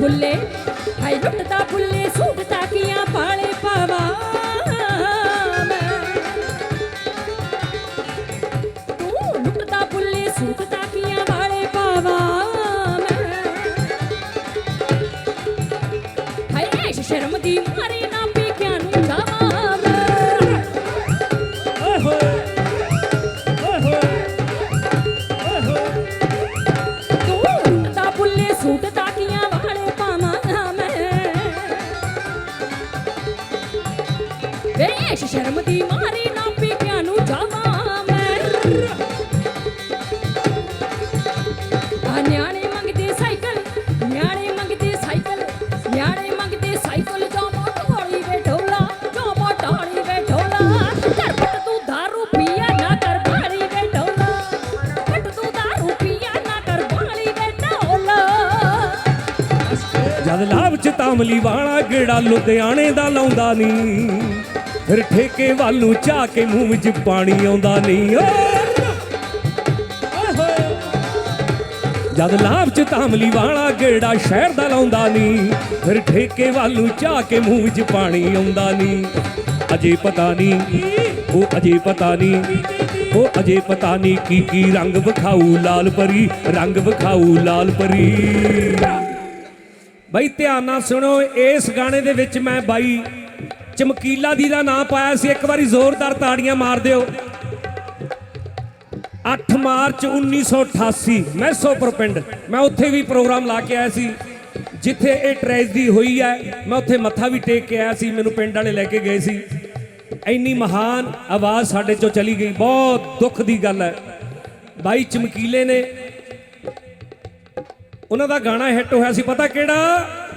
ਫੁੱਲੇ suit ਤਾਕੀਆਂ ਪਾਲੇ ਪਾਵਾ ਤੂੰ ਲੁੱਟਦਾ ਫੁੱਲੇ suit ਤਾਕੀਆਂ ਵਾਲੇ ਪਾਵਾ ਹਾਏ ਐਸ਼ ਸ਼ਰਮ ਦੀ ਮਾਰੇ ਵੇ ਸ਼ਰਮ ਦੀ ਮਾਰੀ ਨਾ ਪੇਕਿਆਂ ਨੂੰ ਜਾਵਾਂ ਮੈਂ। ਆ ਨਿਆਣੇ ਮੰਗਦੇ ਸਾਈਕਲ, ਨਿਆਣੇ ਮੰਗਦੇ ਸਾਈਕਲ, ਨਿਆਣੇ ਮੰਗਦੇ ਸਾਈਕਲ ਜਾਵਾਂ ਢੋਲੀ ਵੇ ਢੋਲਾ ਜਾਵਾਂ ਢੋਲੀ। ਕਰ ਪਟ ਤੂੰ ਦਾਰੂ ਪੀਆ ਨਾ ਕਰ ਬਾਲੀ ਵੇ ਪਟ ਤੂੰ ਦਾਰੂ ਪੀਆ ਨਾ ਕਰ ਬਾਲੀ ਵੇ ਜਦ ਲਾਭ ਚ ਤਾਮਲੀ ਵਾਲਾ, ਗੇੜਾ ਲੁਧਿਆਣੇ ਦਾ ਲਾਉਂਦਾ ਨਹੀਂ ਫਿਰ ਠੇਕੇ ਵਾਲੂ ਨੂੰ ਝਾ ਕੇ ਮੂੰਹ ਵਿੱਚ ਪਾਣੀ ਆਉਂਦਾ ਨਹੀਂ। ਓਏ ਜਦ ਲਾਭ ਚ ਤਾਮਲੀ ਵਾਲਾ ਗੇੜਾ ਸ਼ਹਿਰ ਦਾ ਲਾਉਂਦਾ ਨਹੀਂ, ਫਿਰ ਠੇਕੇ ਵੱਲ ਨੂੰ ਕੇ ਮੂੰਹ ਵਿੱਚ ਪਾਣੀ ਆਉਂਦਾ ਨਹੀਂ। ਅਜੇ ਪਤਾ ਨਹੀਂ ਉਹ ਅਜੇ ਪਤਾ ਨਹੀਂ ਉਹ ਅਜੇ ਪਤਾ ਨਹੀਂ ਕੀ ਕੀ ਰੰਗ ਵਿਖਾਊ ਲਾਲ ਪਰੀ, ਰੰਗ ਵਿਖਾਊ ਲਾਲ ਪਰੀ। ਬਈ ਧਿਆਨ ਨਾਲ ਸੁਣੋ, ਇਸ ਗਾਣੇ ਦੇ ਵਿੱਚ ਮੈਂ ਬਾਈ ਚਮਕੀਲਾ ਦੀ ਦਾ ਨਾਮ ਪਾਇਆ ਸੀ, ਇੱਕ ਵਾਰੀ ਜ਼ੋਰਦਾਰ ਤਾੜੀਆਂ ਮਾਰ ਦਿਓ। 8 ਮਾਰਚ 1988 ਮੈਸੋਪੁਰ ਪਿੰਡ। ਮੈਂ ਉੱਥੇ ਵੀ ਪ੍ਰੋਗਰਾਮ ਲਾ ਕੇ ਆਇਆ ਸੀ। ਜਿੱਥੇ ਇਹ ਟ੍ਰੈਜਡੀ ਹੋਈ ਹੈ, ਮੈਂ ਉੱਥੇ ਮੱਥਾ ਵੀ ਟੇਕ ਕੇ ਆਇਆ ਸੀ, ਮੈਨੂੰ ਪਿੰਡ ਵਾਲੇ ਲੈ ਕੇ ਗਏ ਸੀ। ਇੰਨੀ ਮਹਾਨ ਆਵਾਜ਼ ਸਾਡੇ ਚੋਂ ਚਲੀ ਗਈ, ਬਹੁਤ ਦੁੱਖ ਦੀ ਗੱਲ ਹੈ। ਬਾਈ ਚਮਕੀਲੇ ਨੇ। ਉਹਨਾਂ ਦਾ ਗਾਣਾ ਹਿੱਟ ਹੋਇਆ ਸੀ, ਪਤਾ ਕਿਹੜਾ?